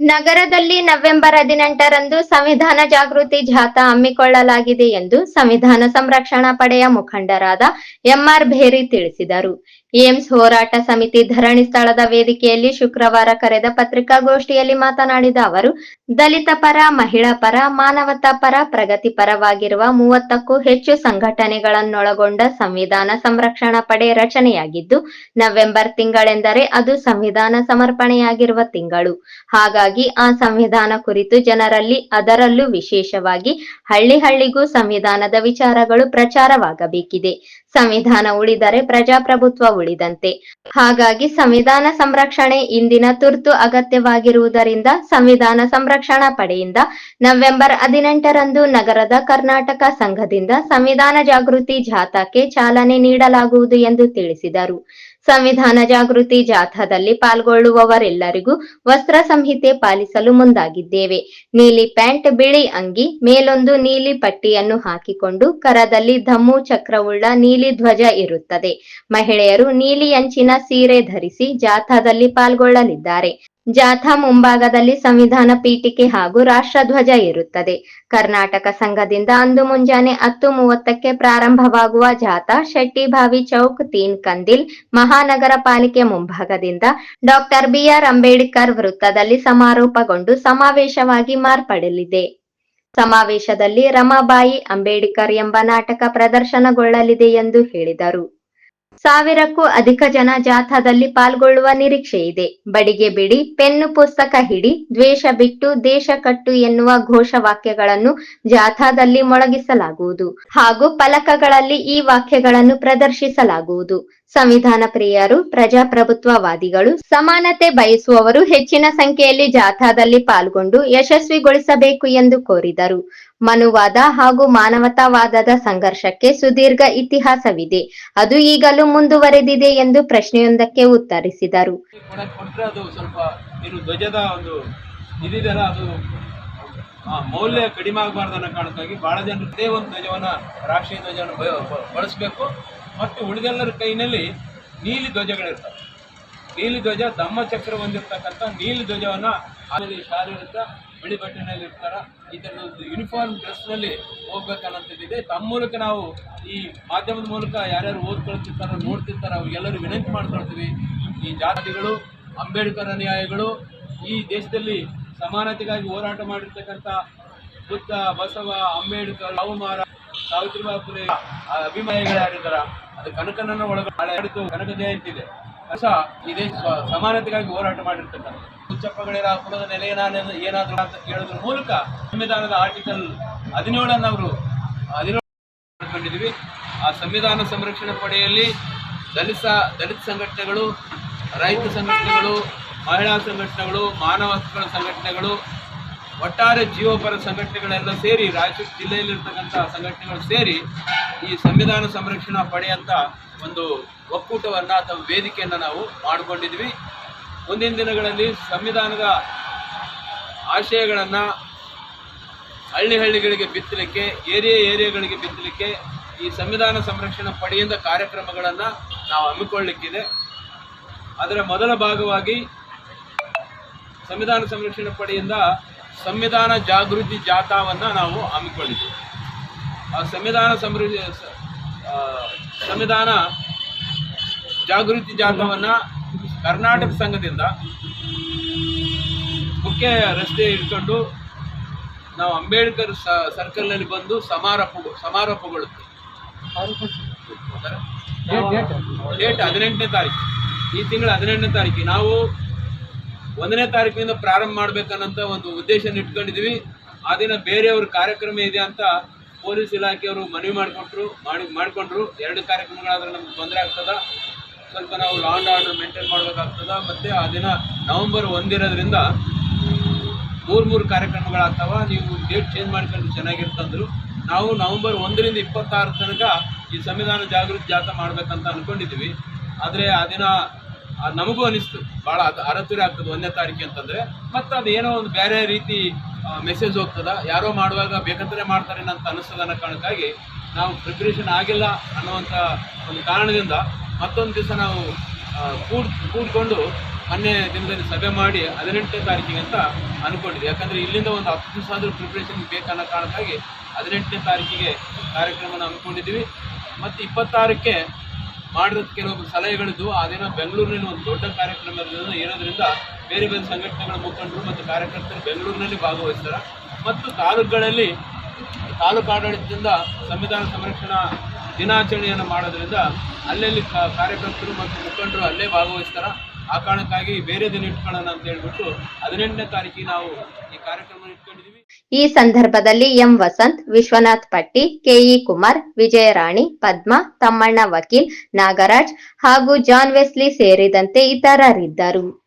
ನಗರದಲ್ಲಿ ನವೆಂಬರ್ ಹದಿನೆಂಟರಂದು ಸಂವಿಧಾನ ಜಾಗೃತಿ ಜಾಥಾ ಹಮ್ಮಿಕೊಳ್ಳಲಾಗಿದೆ ಎಂದು ಸಂವಿಧಾನ ಸಂರಕ್ಷಣಾ ಪಡೆಯ ಮುಖಂಡರಾದ ಎಂಆರ್ ಭೇರಿ ತಿಳಿಸಿದರು. ಏಮ್ಸ್ ಹೋರಾಟ ಸಮಿತಿ ಧರಣಿ ಸ್ಥಳದ ವೇದಿಕೆಯಲ್ಲಿ ಶುಕ್ರವಾರ ಕರೆದ ಪತ್ರಿಕಾಗೋಷ್ಠಿಯಲ್ಲಿ ಮಾತನಾಡಿದ ಅವರು, ದಲಿತ ಪರ, ಮಹಿಳಾ ಪರ, ಮಾನವತಾ ಪರ ಪ್ರಗತಿಪರವಾಗಿರುವ ಮೂವತ್ತಕ್ಕೂ ಹೆಚ್ಚು ಸಂಘಟನೆಗಳನ್ನೊಳಗೊಂಡ ಸಂವಿಧಾನ ಸಂರಕ್ಷಣಾ ಪಡೆ ರಚನೆಯಾಗಿದ್ದು, ನವೆಂಬರ್ ತಿಂಗಳೆಂದರೆ ಅದು ಸಂವಿಧಾನ ಸಮರ್ಪಣೆಯಾಗಿರುವ ತಿಂಗಳು. ಹಾಗಾಗಿ ಆ ಸಂವಿಧಾನ ಕುರಿತು ಜನರಲ್ಲಿ ಅದರಲ್ಲೂ ವಿಶೇಷವಾಗಿ ಹಳ್ಳಿ ಹಳ್ಳಿಗೂ ಸಂವಿಧಾನದ ವಿಚಾರಗಳು ಪ್ರಚಾರವಾಗಬೇಕಿದೆ. ಸಂವಿಧಾನ ಉಳಿದರೆ ಪ್ರಜಾಪ್ರಭುತ್ವ ಉಳಿದಂತೆ. ಹಾಗಾಗಿ ಸಂವಿಧಾನ ಸಂರಕ್ಷಣೆ ಇಂದಿನ ತುರ್ತು ಅಗತ್ಯವಾಗಿರುವುದರಿಂದ ಸಂವಿಧಾನ ಸಂರಕ್ಷಣಾ ಪಡೆಯಿಂದ ನವೆಂಬರ್ ಹದಿನೆಂಟರಂದು ನಗರದ ಕರ್ನಾಟಕ ಸಂಘದಿಂದ ಸಂವಿಧಾನ ಜಾಗೃತಿ ಜಾಥಾಕ್ಕೆ ಚಾಲನೆ ನೀಡಲಾಗುವುದು ಎಂದು ತಿಳಿಸಿದರು. ಸಂವಿಧಾನ ಜಾಗೃತಿ ಜಾಥಾದಲ್ಲಿ ಪಾಲ್ಗೊಳ್ಳುವವರೆಲ್ಲರಿಗೂ ವಸ್ತ್ರ ಸಂಹಿತೆ ಪಾಲಿಸಲು ಮುಂದಾಗಿದ್ದೇವೆ. ನೀಲಿ ಪ್ಯಾಂಟ್, ಬಿಳಿ ಅಂಗಿ, ಮೇಲೊಂದು ನೀಲಿ ಪಟ್ಟಿಯನ್ನು ಹಾಕಿಕೊಂಡು ಕರದಲ್ಲಿ ಧಮ್ಮು ಚಕ್ರವುಳ್ಳ ನೀಲಿ ಧ್ವಜ ಇರುತ್ತದೆ. ಮಹಿಳೆಯರು ನೀಲಿ ಅಂಚಿನ ಸೀರೆ ಧರಿಸಿ ಜಾಥಾದಲ್ಲಿ ಪಾಲ್ಗೊಳ್ಳಲಿದ್ದಾರೆ. ಜಾಥಾ ಮುಂಭಾಗದಲ್ಲಿ ಸಂವಿಧಾನ ಪೀಠಿಕೆ ಹಾಗೂ ರಾಷ್ಟ್ರಧ್ವಜ ಇರುತ್ತದೆ. ಕರ್ನಾಟಕ ಸಂಘದಿಂದ ಅಂದು ಮುಂಜಾನೆ ಹತ್ತು ಮೂವತ್ತಕ್ಕೆ ಪ್ರಾರಂಭವಾಗುವ ಜಾಥಾ ಶೆಟ್ಟಿಭಾವಿ ಚೌಕ್, ತೀನ್ ಕಂದಿಲ್ ಮಹಾನಗರ ಪಾಲಿಕೆ ಮುಂಭಾಗದಿಂದ ಡಾಕ್ಟರ್ ಬಿಆರ್ ಅಂಬೇಡ್ಕರ್ ವೃತ್ತದಲ್ಲಿ ಸಮಾರೋಪಗೊಂಡು ಸಮಾವೇಶವಾಗಿ ಮಾರ್ಪಡಲಿದೆ. ಸಮಾವೇಶದಲ್ಲಿ ರಮಾಬಾಯಿ ಅಂಬೇಡ್ಕರ್ ಎಂಬ ನಾಟಕ ಪ್ರದರ್ಶನಗೊಳ್ಳಲಿದೆ ಎಂದು ಹೇಳಿದರು. ಸಾವಿರಕ್ಕೂ ಅಧಿಕ ಜನ ಜಾಥಾದಲ್ಲಿ ಪಾಲ್ಗೊಳ್ಳುವ ನಿರೀಕ್ಷೆ ಇದೆ. ಬಡಿಗೆ ಬಿಡಿ, ಪೆನ್ನು ಪುಸ್ತಕ ಹಿಡಿ, ದ್ವೇಷ ಬಿಟ್ಟು ದೇಶ ಕಟ್ಟು ಎನ್ನುವ ಘೋಷವಾಕ್ಯಗಳನ್ನು ಜಾಥಾದಲ್ಲಿ ಮೊಳಗಿಸಲಾಗುವುದು ಹಾಗೂ ಫಲಕಗಳಲ್ಲಿ ಈ ವಾಕ್ಯಗಳನ್ನು ಪ್ರದರ್ಶಿಸಲಾಗುವುದು. ಸಂವಿಧಾನ ಪ್ರಿಯರು, ಪ್ರಜಾಪ್ರಭುತ್ವವಾದಿಗಳು, ಸಮಾನತೆ ಬಯಸುವವರು ಹೆಚ್ಚಿನ ಸಂಖ್ಯೆಯಲ್ಲಿ ಜಾಥಾದಲ್ಲಿ ಪಾಲ್ಗೊಂಡು ಯಶಸ್ವಿಗೊಳಿಸಬೇಕು ಎಂದು ಕೋರಿದರು. ಮನುವಾದ ಹಾಗೂ ಮಾನವತಾವಾದದ ಸಂಘರ್ಷಕ್ಕೆ ಸುದೀರ್ಘ ಇತಿಹಾಸವಿದೆ. ಅದು ಈಗಲೂ ಮುಂದುವರೆದಿದೆ ಎಂದು ಪ್ರಶ್ನೆಯೊಂದಕ್ಕೆ ಉತ್ತರಿಸಿದರು. ಮತ್ತು ಉಳಿದೆಲ್ಲರ ಕೈನಲ್ಲಿ ನೀಲಿ ಧ್ವಜಗಳಿರ್ತವೆ. ನೀಲಿ ಧ್ವಜ ಧಮ್ಮ ಚಕ್ರ ಹೊಂದಿರತಕ್ಕಂಥ ನೀಲಿ ಧ್ವಜವನ್ನು ಆಮೇಲೆ ಶಾರೀರಿಕ ಬಿಳಿ ಬಟ್ಟೆನಲ್ಲಿ ಇರ್ತಾರ ಈ ಥರದ ಒಂದು ಯೂನಿಫಾರ್ಮ್ ಡ್ರೆಸ್ನಲ್ಲಿ ಹೋಗ್ಬೇಕನ್ನೋಂಥದ್ದಿದೆ ತಮ್ಮ ಮೂಲಕ ನಾವು ಈ ಮಾಧ್ಯಮದ ಮೂಲಕ ಯಾರ್ಯಾರು ಓದ್ಕೊಳ್ತಿರ್ತಾರೋ, ನೋಡ್ತಿರ್ತಾರೋ, ಅವ್ರಿಗೆಲ್ಲರೂ ವಿನಂತಿ ಮಾಡ್ಕೊಳ್ತೀವಿ. ಈ ಜಾತಿಗಳು, ಅಂಬೇಡ್ಕರ್ ಅನುಯಾಯಿಗಳು, ಈ ದೇಶದಲ್ಲಿ ಸಮಾನತೆಗಾಗಿ ಹೋರಾಟ ಮಾಡಿರ್ತಕ್ಕಂಥ ಬುದ್ಧ, ಬಸವ, ಅಂಬೇಡ್ಕರ್ ಅವಮಾರ ಸಾವಿತ್ರಿಬಾಯಿ ಫುಲೆ ಆ ಅಭಿಮಾನಿಗಳು ಯಾರಿದ್ದಾರ ಅದು ಕನಕನನ್ನ ಒಳಗಡೆ ಕನಕ ಜಯಂತಿ ಇದೆ ಹೊಸ ಇದೇ ಸಮಾನತೆಗಾಗಿ ಹೋರಾಟ ಮಾಡಿರ್ತಕ್ಕಂಥ ಹುಚ್ಚಪ್ಪಗಳಿರ ಕುಲದ ನೆಲೆ ಏನಾದ್ರು ಏನಾದ್ರು ಅಂತ ಕೇಳೋದ್ರ ಮೂಲಕ ಸಂವಿಧಾನದ ಆರ್ಟಿಕಲ್ ಹದಿನೇಳನ್ನು ಅವರು ಹದಿನೇಳು ಆ ಸಂವಿಧಾನ ಸಂರಕ್ಷಣಾ ಪಡೆಯಲ್ಲಿ ದಲಿತ ದಲಿತ ಸಂಘಟನೆಗಳು, ರೈತ ಸಂಘಟನೆಗಳು, ಮಹಿಳಾ ಸಂಘಟನೆಗಳು, ಮಾನವ ಹಕ್ಕುಗಳ ಸಂಘಟನೆಗಳು ಒಟ್ಟಾರೆ ಜೀವಪರ ಸಂಘಟನೆಗಳೆಲ್ಲ ಸೇರಿ, ರಾಯಚೂರು ಜಿಲ್ಲೆಯಲ್ಲಿರ್ತಕ್ಕಂಥ ಸಂಘಟನೆಗಳು ಸೇರಿ ಈ ಸಂವಿಧಾನ ಸಂರಕ್ಷಣಾ ಪಡೆ ಅಂತ ಒಂದು ಒಕ್ಕೂಟವನ್ನು ಅಥವಾ ವೇದಿಕೆಯನ್ನು ನಾವು ಮಾಡಿಕೊಂಡಿದ್ವಿ. ಮುಂದಿನ ದಿನಗಳಲ್ಲಿ ಸಂವಿಧಾನದ ಆಶಯಗಳನ್ನು ಹಳ್ಳಿ ಹಳ್ಳಿಗಳಿಗೆ ಬಿತ್ತಲಿಕ್ಕೆ, ಏರಿಯಾ ಏರಿಯಾಗಳಿಗೆ ಬಿತ್ತಲಿಕ್ಕೆ ಈ ಸಂವಿಧಾನ ಸಂರಕ್ಷಣಾ ಪಡೆಯಿಂದ ಕಾರ್ಯಕ್ರಮಗಳನ್ನು ನಾವು ಹಮ್ಮಿಕೊಳ್ಳಲಿಕ್ಕಿದೆ ಅದರ ಮೊದಲ ಭಾಗವಾಗಿ ಸಂವಿಧಾನ ಸಂರಕ್ಷಣಾ ಪಡೆಯಿಂದ ಸಂವಿಧಾನ ಜಾಗೃತಿ ಜಾಥಾವನ್ನು ನಾವು ಹಮ್ಮಿಕೊಂಡಿದ್ದೆವು ಆ ಸಂವಿಧಾನ ಸಮೃದ್ಧಿ ಸಂವಿಧಾನ ಜಾಗೃತಿ ಜಾಥಾವನ್ನು ಕರ್ನಾಟಕ ಸಂಘದಿಂದ ಮುಖ್ಯ ರಸ್ತೆ ಇಟ್ಕೊಂಡು ನಾವು ಅಂಬೇಡ್ಕರ್ ಸರ್ಕಲ್ನಲ್ಲಿ ಬಂದು ಸಮಾರೋಪ ಸಮಾರೋಪಗೊಳ್ಳುತ್ತೆ. ಡೇಟ್ ಹದಿನೆಂಟನೇ ತಾರೀಕು. ಈ ತಿಂಗಳ ಹದಿನೆಂಟನೇ ತಾರೀಕು. ನಾವು ಒಂದನೇ ತಾರೀಕಿನಿಂದ ಪ್ರಾರಂಭ ಮಾಡ್ಬೇಕನ್ನಂತ ಒಂದು ಉದ್ದೇಶನ ಇಟ್ಕೊಂಡಿದ್ದೀವಿ. ಆ ದಿನ ಬೇರೆಯವ್ರ ಕಾರ್ಯಕ್ರಮ ಇದೆ ಅಂತ ಪೊಲೀಸ್ ಇಲಾಖೆಯವರು ಮನವಿ ಮಾಡಿಕೊಟ್ರು, ಮಾಡಿ, ಮಾಡಿಕೊಂಡ್ರು. ಎರಡು ಕಾರ್ಯಕ್ರಮಗಳಾದ್ರೆ ನಮ್ಗೆ ತೊಂದರೆ ಆಗ್ತದ. ಸ್ವಲ್ಪ ನಾವು ಲಾ ಆ್ಯಂಡ್ ಆರ್ಡರ್ ಮೇಂಟೈನ್ ಮಾಡಬೇಕಾಗ್ತದ. ಮತ್ತು ಆ ದಿನ ನವಂಬರ್ ಒಂದಿರೋದ್ರಿಂದ ಮೂರು ಮೂರು ಕಾರ್ಯಕ್ರಮಗಳಾಗ್ತಾವ. ನೀವು ಡೇಟ್ ಚೇಂಜ್ ಮಾಡ್ಕೊಂಡು ಚೆನ್ನಾಗಿರ್ತಂದ್ರು ನಾವು ನವಂಬರ್ ಒಂದರಿಂದ ಇಪ್ಪತ್ತಾರು ತನಕ ಈ ಸಂವಿಧಾನ ಜಾಗೃತಿ ಜಾಥಾ ಮಾಡಬೇಕಂತ ಅಂದ್ಕೊಂಡಿದ್ದೀವಿ ಆದರೆ ಆ ದಿನ ನಮಗೂ ಅನಿಸ್ತು. ಭಾಳ ಅದು ಅರತುರಿ ಆಗ್ತದೆ ಒಂದನೇ ತಾರೀಕು ಅಂತಂದರೆ. ಮತ್ತು ಅದು ಒಂದು ಬೇರೆ ರೀತಿ ಮೆಸೇಜ್ ಹೋಗ್ತದ. ಯಾರೋ ಮಾಡುವಾಗ ಬೇಕಂತಲೇ ಮಾಡ್ತಾರೆ ಅಂತ ಅನಿಸ್ತದ ಅನ್ನೋ ಕಾರಣಕ್ಕಾಗಿ ನಾವು ಪ್ರಿಪ್ರೇಷನ್ ಆಗಿಲ್ಲ ಅನ್ನುವಂಥ ಒಂದು ಕಾರಣದಿಂದ ಮತ್ತೊಂದು ದಿವಸ ನಾವು ಕೂಡ್, ಕೂಡ್ಕೊಂಡು ಮೊನ್ನೆ ದಿನದಲ್ಲಿ ಸಭೆ ಮಾಡಿ ಹದಿನೆಂಟನೇ ತಾರೀಕಿಗೆ ಅಂತ ಅನ್ಕೊಂಡಿದ್ವಿ. ಯಾಕಂದ್ರೆ ಇಲ್ಲಿಂದ ಒಂದು ಹತ್ತು ದಿವಸ ಆದರೂ ಪ್ರಿಪ್ರೇಷನ್ ಬೇಕನ್ನೋ ಕಾರಣಕ್ಕಾಗಿ ಹದಿನೆಂಟನೇ ತಾರೀಕಿಗೆ ಕಾರ್ಯಕ್ರಮನ ಹಮ್ಮಿಕೊಂಡಿದ್ದೀವಿ. ಮತ್ತು ಇಪ್ಪತ್ತಾರಕ್ಕೆ ಮಾಡಿರೋದು ಕೆಲವೊಂದು ಸಲಹೆಗಳಿದ್ದು ಆ ದಿನ ಬೆಂಗಳೂರಿನಲ್ಲಿ ಒಂದು ದೊಡ್ಡ ಕಾರ್ಯಕ್ರಮ ಇರೋದ್ರಿಂದ- ಬೇರೆ ಬೇರೆ ಸಂಘಟನೆಗಳ ಮುಖಂಡರು ಮತ್ತು ಕಾರ್ಯಕರ್ತರು ಬೆಂಗಳೂರಿನಲ್ಲಿ ಭಾಗವಹಿಸ್ತಾರೆ. ಮತ್ತು ತಾಲೂಕುಗಳಲ್ಲಿ, ತಾಲೂಕು ಆಡಳಿತದಿಂದ ಸಂವಿಧಾನ ಸಂರಕ್ಷಣಾ ದಿನಾಚರಣೆಯನ್ನು ಮಾಡೋದ್ರಿಂದ ಅಲ್ಲಲ್ಲಿ ಕಾರ್ಯಕರ್ತರು ಮತ್ತು ಮುಖಂಡರು ಅಲ್ಲೇ ಭಾಗವಹಿಸ್ತಾರೆ. ಆ ಕಾರಣಕ್ಕಾಗಿ ಬೇರೆ ದಿನ ಇಟ್ಕೊಳ್ಳೋಣ ಅಂತ ಹೇಳ್ಬಿಟ್ಟು ಹದಿನೆಂಟನೇ ತಾರೀಕಿಗೆ ನಾವು ಈ ಕಾರ್ಯಕ್ರಮ ಇಟ್ಕೊಂಡಿದ್ದೀವಿ. ಈ ಸಂದರ್ಭದಲ್ಲಿ ಎಂ ವಸಂತ್, ವಿಶ್ವನಾಥ್ ಪಟ್ಟಿ ಕೆಇ ಕುಮಾರ್ ವಿಜಯರಾಣಿ ಪದ್ಮ, ತಮ್ಮಣ್ಣ ವಕೀಲ್, ನಾಗರಾಜ್ ಹಾಗೂ ಜಾನ್ ವೆಸ್ಲಿ ಸೇರಿದಂತೆ ಇತರರಿದ್ದರು.